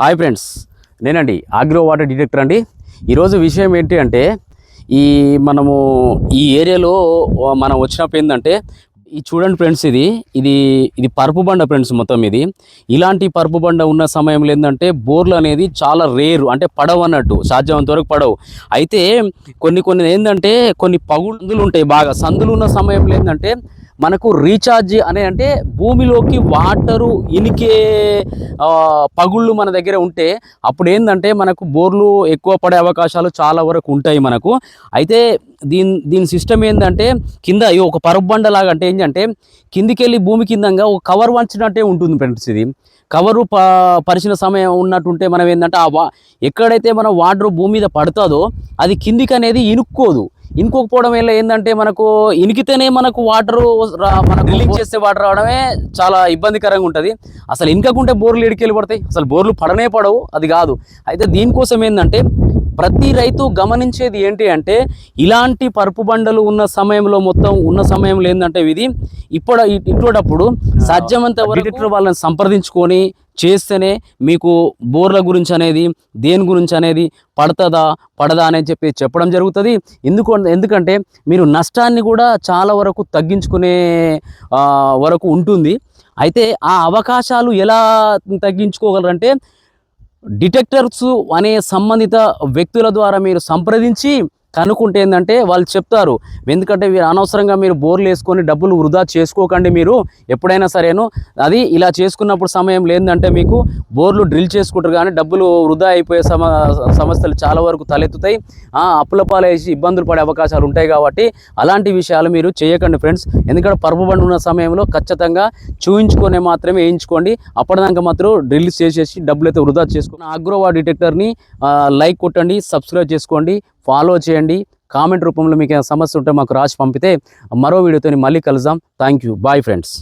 Hi friends నేనండి agro water detector అండి. ఈరోజు విషయం ఏంటి అంటే ఈ మనము ఈ ఏరియాలో మనం వచ్చినప్పుడు ఏంటంటే ఈ చూడండి ఫ్రెండ్స్ ఇది ఇది ఇది పరుపు బండ ఫ్రెండ్స్ మొత్తం ఇది. ఇలాంటి పరుపు బండ ఉన్న సమయంలో ఏంటంటే బోర్లు అనేది చాలా రేరు అంటే పడవు అన్నట్టు సాధ్యమంత వరకు పడవు. అయితే కొన్ని కొన్ని ఏంటంటే కొన్ని పగుళ్ళు ఉంటాయి బాగా. సందులు ఉన్న సమయంలో ఏంటంటే మనకు రీఛార్జ్ అనే అంటే భూమిలోకి వాటరు ఇనికే పగుళ్ళు మన దగ్గర ఉంటే అప్పుడు ఏంటంటే మనకు బోర్లు ఎక్కువ పడే అవకాశాలు చాలా వరకు ఉంటాయి మనకు. అయితే దీని దీని సిస్టమ్ ఏంటంటే కింద ఒక పరుబండ లాగా అంటే ఏంటంటే కిందికి వెళ్ళి భూమి కిందంగా ఒక కవర్ వంచినట్టే ఉంటుంది ఫ్రెండ్స్ ఇది. కవరు ప పరిచిన సమయం ఉన్నట్టుంటే మనం ఏంటంటే ఆ వా ఎక్కడైతే మనం వాటర్ భూమి మీద పడుతుందో అది కిందికి అనేది ఇనుక్కోదు. ఇనుకోకపోవడం వల్ల ఏంటంటే మనకు ఇనికితేనే మనకు వాటర్ మనకు డ్రిల్లింగ్ చేస్తే వాటర్ రావడమే చాలా ఇబ్బందికరంగా ఉంటుంది. అసలు ఇనకకుంటే బోర్లు ఎడికెళ్ళి పడతాయి. అసలు బోర్లు పడనే పడవు. అది కాదు. అయితే దీనికోసం ఏంటంటే ప్రతి రైతు గమనించేది ఏంటి అంటే ఇలాంటి పరుపు బండలు ఉన్న సమయంలో మొత్తం ఉన్న సమయంలో ఏంటంటే ఇది ఇప్పుడు ఇప్పుడప్పుడు సాధ్యమంత డిటెక్టర్ వాళ్ళని సంప్రదించుకొని చేస్తేనే మీకు బోర్ల గురించి అనేది దేని గురించి అనేది పడుతుందా పడదా అని చెప్పి చెప్పడం జరుగుతుంది. ఎందుకు ఎందుకంటే మీరు నష్టాన్ని కూడా చాలా వరకు తగ్గించుకునే వరకు ఉంటుంది. అయితే ఆ అవకాశాలు ఎలా తగ్గించుకోగలరంటే డిటెక్టర్స్ అనే సంబంధిత వ్యక్తుల ద్వారా మీరు సంప్రదించి కనుక్కుంటే ఏంటంటే వాళ్ళు చెప్తారు. ఎందుకంటే మీరు అనవసరంగా మీరు బోర్లు వేసుకొని డబ్బులు వృధా చేసుకోకండి మీరు. ఎప్పుడైనా సరేను. అది ఇలా చేసుకున్నప్పుడు సమయం లేదంటే మీకు బోర్లు డ్రిల్ చేసుకుంటారు కానీ డబ్బులు వృధా అయిపోయే సమ సమస్యలు చాలా వరకు తలెత్తుతాయి. అప్పుల పాలేసి ఇబ్బందులు పడే అవకాశాలు ఉంటాయి కాబట్టి అలాంటి విషయాలు మీరు చేయకండి ఫ్రెండ్స్. ఎందుకంటే పరుపు బండి ఉన్న సమయంలో ఖచ్చితంగా చూయించుకునే మాత్రమే వేయించుకోండి. అప్పటిదాకా మాత్రం డ్రిల్ చేసేసి డబ్బులు అయితే వృధా చేసుకోండి అగ్రోవా డిటెక్టర్ని లైక్ కొట్టండి సబ్స్క్రైబ్ చేసుకోండి. ఫాలో చేయండి. కామెంట్ రూపంలో మీకు ఏమైనా సమస్య ఉంటే మాకు రాసి పంపితే మరో వీడియోతో మళ్ళీ కలుద్దాం. Thank you bye friends.